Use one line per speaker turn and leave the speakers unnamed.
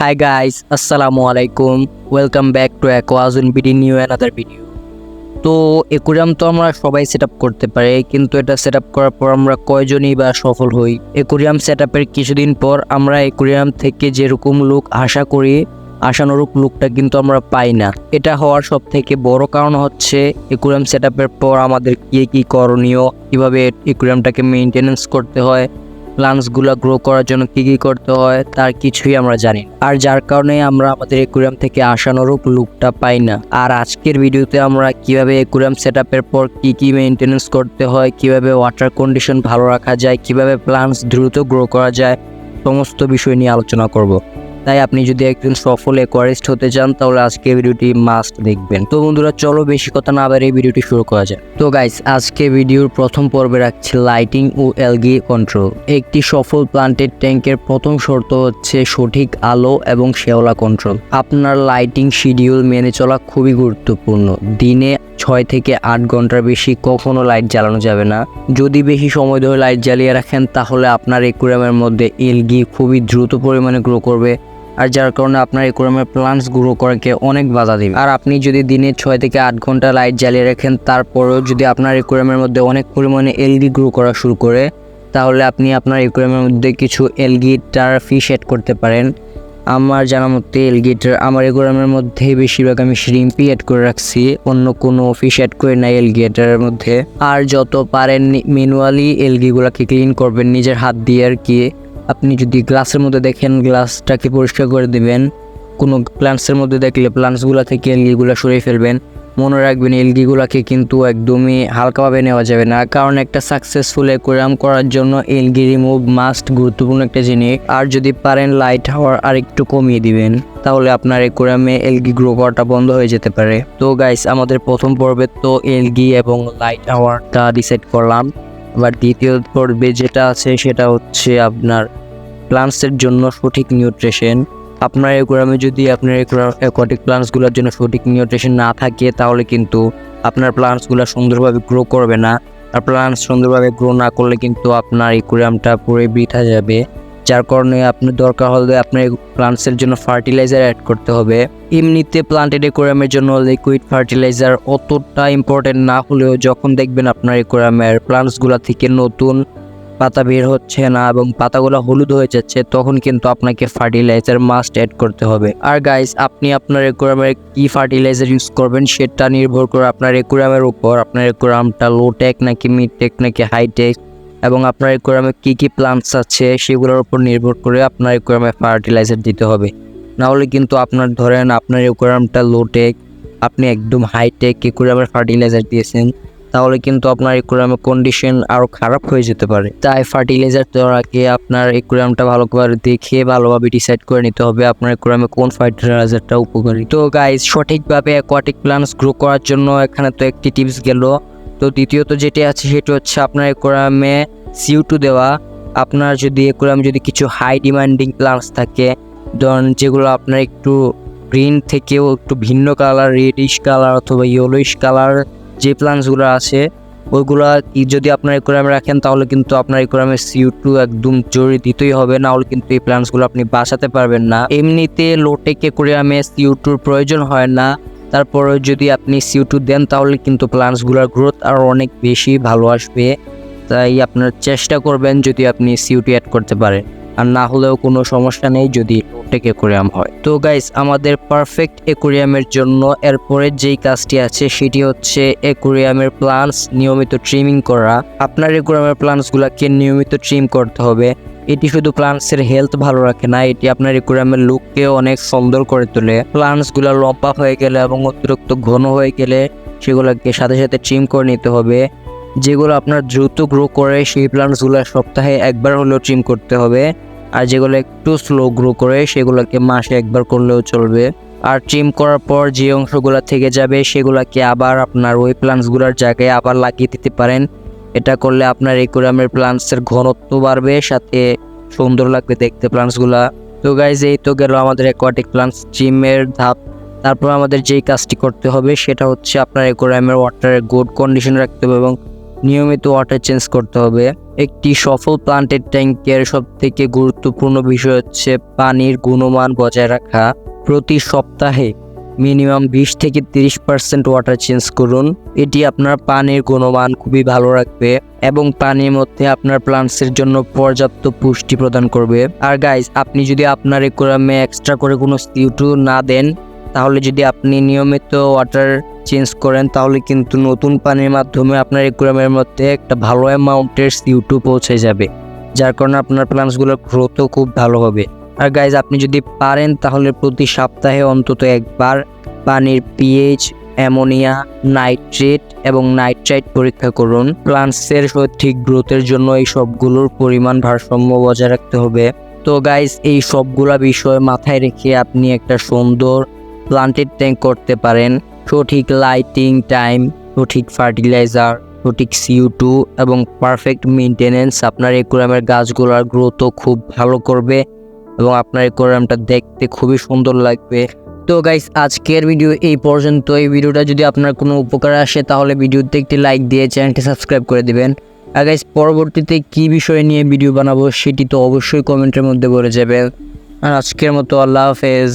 Hi guys, Assalamu alaikum. Welcome back to Aquazun BD New another video. তো aquarium তো আমরা সবাই set করতে পারি কিন্তু এটা সেট করার পর আমরা কয়জনই বা সফল হই একুরিয়াম সেট কিছুদিন পর আমরা একুরিয়াম থেকে যেরকম লুক আশা করি আশানুরূপ লুকটা কিন্তু আমরা পাই না এটা হওয়ার সব থেকে বড় কারণ হচ্ছে একুরিয়াম সেট পর আমাদের কি কি করণীয় কীভাবে একুরিয়ামটাকে মেনটেনেন্স করতে হয় প্লান্টসগুলো গ্রো করার জন্য কী কী করতে হয়, তার কিছুই আমরা জানি আর যার কারণে আমরা আমাদের একুরিয়াম থেকে আশানুরূপ লুকটা পাই না। আর আজকের ভিডিওতে আমরা কীভাবে একুরিয়াম সেট পর কী কী মেনটেনেন্স করতে হয়, কীভাবে ওয়াটার কন্ডিশন ভালো রাখা যায়, কীভাবে প্লান্টস দ্রুত গ্রো করা যায়, সমস্ত বিষয় নিয়ে আলোচনা করব। তাই আপনি যদি একজন সফল একোয়ারিস্ট হতে চান, তাহলে আজকে ভিডিওটি মাস্ট দেখবেন। তো বন্ধুরা, চলো বেশি কথা না এই ভিডিওটি শুরু করা যায় তো গাইস আজকে ভিডিওর প্রথম পর্বে রাখছি লাইটিং ও এলগি কন্ট্রোল একটি সফল প্লান্টেড ট্যাঙ্কের প্রথম শর্ত হচ্ছে সঠিক আলো এবং শেওলা কন্ট্রোল আপনার লাইটিং শিডিউল মেনে চলা খুবই গুরুত্বপূর্ণ। দিনে ছয় থেকে আট ঘণ্টার বেশি কখনো লাইট জ্বালানো যাবে না। যদি বেশি সময় ধরে লাইট জ্বালিয়ে রাখেন, তাহলে আপনার একুরিয়ামের মধ্যে এলগি খুবই দ্রুত পরিমাণে গ্রো করবে। আর যার কারণে আপনার একুরিয়ামের প্লান্টস গ্রো করাকে অনেক বাধা দেবে। আর আপনি যদি দিনে ছয় থেকে আট ঘণ্টা লাইট জ্বালিয়ে রাখেন, তারপরেও যদি আপনার একুরিয়ামের মধ্যে অনেক পরিমাণে এলগি গ্রো করা শুরু করে, তাহলে আপনি আপনার একুরিয়ামের মধ্যে কিছু এলগিটার ফিশ অ্যাড করতে পারেন। আমার জানা মতে এলগিটার আমার একুরিয়ামের মধ্যে বেশিরভাগ আমি শ্রিম্পি অ্যাড করে রাখছি, অন্য কোনো ফিশ অ্যাড করে নাই এলগিটারের মধ্যে। আর যত পারেন ম্যানুয়ালি এলগিগুলোকে ক্লিন করবেন, নিজের হাত দিয়ে আর কি। আপনি যদি গ্লাসের মধ্যে দেখেন গ্লাসটাকে পরিষ্কার করে দিবেন। কোনো প্লান্টসের মধ্যে দেখলে প্লান্টসগুলো থেকে এলগিগুলো সরিয়ে ফেলবেন। মনে রাখবেন, এলগিগুলোকে কিন্তু একদমই হালকাভাবে নেওয়া যাবে না। কারণ একটা সাকসেসফুল অ্যাকোয়ারিয়াম করার জন্য এলগি রিমুভ মাস্ট গুরুত্বপূর্ণ একটা জিনিস। আর যদি পারেন লাইট হাওয়ার আর একটু কমিয়ে দিবেন, তাহলে আপনার অ্যাকোয়ারিয়ামে এলগি গ্রো করাটা বন্ধ হয়ে যেতে পারে। তো গাইস আমাদের প্রথম পর্বে তো এলগি এবং লাইট হাওয়ারটা ডিসাইড করলাম। আবার দ্বিতীয় পর্বে যেটা আছে, সেটা হচ্ছে আপনার প্লান্টসের জন্য সঠিক নিউট্রিশন আপনার একুরামে যদি আপনার অ্যাকোয়াটিক প্লান্টসগুলোর জন্য সঠিক নিউট্রিশন না থাকে, তাহলে কিন্তু আপনার প্লান্টসগুলো সুন্দরভাবে গ্রো করবে না। আর প্লান্টস সুন্দরভাবে গ্রো না করলে কিন্তু আপনার একুরিয়ামটা পুরো বৃথা যাবে। যার কারণে আপনার দরকার হলে আপনার প্লান্টসের জন্য ফার্টিলাইজার অ্যাড করতে হবে। এমনিতে প্লান্টেড একুরিয়ামের জন্য লিকুইড ফার্টিলাইজার অতটা ইম্পর্টেন্ট না হলেও যখন দেখবেন আপনার একুরিয়ামের প্লান্টসগুলো থেকে নতুন পাতা বের হচ্ছে না এবং পাতাগুলো হলুদ হয়ে যাচ্ছে, তখন কিন্তু আপনাকে ফার্টিলাইজার মাস্ট অ্যাড করতে হবে। আর গাইস আপনি আপনার একুরামের কি ফার্টিলাইজার ইউজ করবেন সেটা নির্ভর করে আপনার একুরামের উপর, আপনার একুরামটা লো টেক নাকি মিড টেক নাকি হাই টেক এবং আপনার একুরামে কি কি প্লান্টস আছে সেগুলোর উপর নির্ভর করে আপনার একুরামে ফার্টিলাইজার দিতে হবে। নাহলে কিন্তু আপনার ধরেন আপনার একুরামটা লো টেক আপনি একদম হাইটেক একুরামের ফার্টিলাইজার দিয়েছেন তাহলে কিন্তু আপনার একুরিয়ামের কন্ডিশন আরও খারাপ হয়ে যেতে পারে। তাই ফার্টিলাইজার দেওয়ার আগে আপনার একুরিয়ামটা ভালো করে দেখে ভালোভাবে ডিসাইড করে নিতে হবে আপনার একুরিয়ামে কোন ফার্টিলাইজারটা উপকারী। তো গাইজ সঠিকভাবে অ্যাকোয়াটিক প্লান্টস গ্রো করার জন্য এখানে তো একটি টিপস গেল। তো দ্বিতীয়ত যেটি আছে সেটি হচ্ছে আপনার একুরিয়ামে সিউ টু দেওয়া। আপনার যদি একুরিয়ামে যদি কিছু হাই ডিমান্ডিং প্লান্টস থাকে, ধরুন যেগুলো আপনার একটু গ্রিন থেকেও একটু ভিন্ন কালার রেডিশ কালার অথবা ইয়েলোইশ কালার যে প্লান্টসগুলো আছে, ওইগুলো যদি আপনার একুরামে রাখেন, তাহলে কিন্তু আপনার একুরামে সিউ টু একদম জরুরি দিতেই হবে, না হলে কিন্তু এই প্লান্টসগুলো আপনি বাঁচাতে পারবেন না। এমনিতে লোটেক একুরিয়ামে সিউ টুর প্রয়োজন হয় না। তারপরে যদি আপনি সিউ টু দেন, তাহলে কিন্তু প্লান্টসগুলোর গ্রোথ আরও অনেক বেশি ভালো আসবে। তাই আপনার চেষ্টা করবেন যদি আপনি সিউটি অ্যাড করতে পারেন। আর না হলেও কোনো সমস্যা নেই যদি লোটেক একুরিয়াম হয়। তো গাইস আমাদের পারফেক্ট একুরিয়ামের জন্য এরপরে যেই কাজটি আছে সেটি হচ্ছে একুরিয়ামের প্লান্টস নিয়মিত ট্রিমিং করা। আপনার একুরিয়ামের প্লান্টসগুলোকে নিয়মিত ট্রিম করতে হবে। এটি শুধু প্লান্টসের হেলথ ভালো রাখে না, এটি আপনার একুরিয়ামের লুককে অনেক সুন্দর করে তোলে। প্লান্টসগুলো লম্বা হয়ে গেলে এবং অতিরিক্ত ঘন হয়ে গেলে সেগুলোকে সাথে সাথে ট্রিম করে নিতে হবে। যেগুলো আপনার দ্রুত গ্রো করে সেই প্লান্টসগুলো সপ্তাহে একবার হলেও ট্রিম করতে হবে। আর যেগুলো একটু স্লো গ্রো করে সেগুলোকে মাসে একবার করলেও চলবে। আর ট্রিম করার পর যে অংশগুলো থেকে যাবে সেগুলোকে আবার আপনার ওই প্লান্টসগুলোর জায়গায় আবার লাগিয়ে দিতে পারেন। এটা করলে আপনার একুরামের প্লান্টসের ঘনত্ব বাড়বে, সাথে সুন্দর লাগবে দেখতে প্লান্টসগুলা তো গাইজ এই তো গেল আমাদের অ্যাকোয়াটিক প্লান্টস ট্রিমের ধাপ। তারপর আমাদের যেই কাজটি করতে হবে সেটা হচ্ছে আপনার একুরামের ওয়াটারের গুড কন্ডিশন রাখতে হবে এবং নিয়মিত ওয়াটার চেঞ্জ করতে হবে। একটি সফল প্লান্টের ট্যাঙ্কের সব থেকে গুরুত্বপূর্ণ বিষয় হচ্ছে পানির গুণমান বজায় রাখা। প্রতি সপ্তাহে মিনিমাম বিশ থেকে তিরিশ পার্সেন্ট ওয়াটার চেঞ্জ করুন। এটি আপনার পানির গুণমান খুবই ভালো রাখবে এবং পানির মধ্যে আপনার প্লান্টসের জন্য পর্যাপ্ত পুষ্টি প্রদান করবে। আর গাইজ আপনি যদি আপনার একুরামে এক্সট্রা করে কোনো সিউটু না দেন, তাহলে যদি আপনি নিয়মিত ওয়াটার চেঞ্জ করেন, তাহলে কিন্তু নতুন পানির মাধ্যমে আপনার একুরামের মধ্যে একটা ভালো অ্যামাউন্টের সিউটু পৌঁছে যাবে, যার কারণে আপনার প্লান্টসগুলোর গ্রোথও খুব ভালো হবে। আর গাইজ আপনি যদি পারেন, তাহলে প্রতি সপ্তাহে অন্তত একবার পানির পিএইচ অ্যামোনিয়া নাইট্রেট এবং নাইট্রাইট পরীক্ষা করুন। প্লান্টসের সঠিক গ্রোথের জন্য এই সবগুলোর পরিমাণ ভারসাম্য বজায় রাখতে হবে। তো গাইজ এই সবগুলা বিষয় মাথায় রেখে আপনি একটা সুন্দর প্লান্টেড ট্যাঙ্ক করতে পারেন। সঠিক লাইটিং টাইম সঠিক ফার্টিলাইজার সঠিক সিউ টু এবং পারফেক্ট মেনটেনেন্স আপনার একুরামের গাছগুলোর গ্রোথও খুব ভালো করবে এবং আপনার একুরামটা দেখতে খুবই সুন্দর লাগবে। তো গাইস আজকের ভিডিও এই পর্যন্ত এই ভিডিওটা যদি আপনার কোনো উপকার আসে, তাহলে ভিডিওতে একটি লাইক দিয়ে চ্যানেলটি সাবস্ক্রাইব করে দিবেন। আর গাইস পরবর্তীতে কী বিষয় নিয়ে ভিডিও বানাবো, সেটি তো অবশ্যই কমেন্টের মধ্যে বলে যাবেন। আর আজকের মতো আল্লাহ হাফেজ।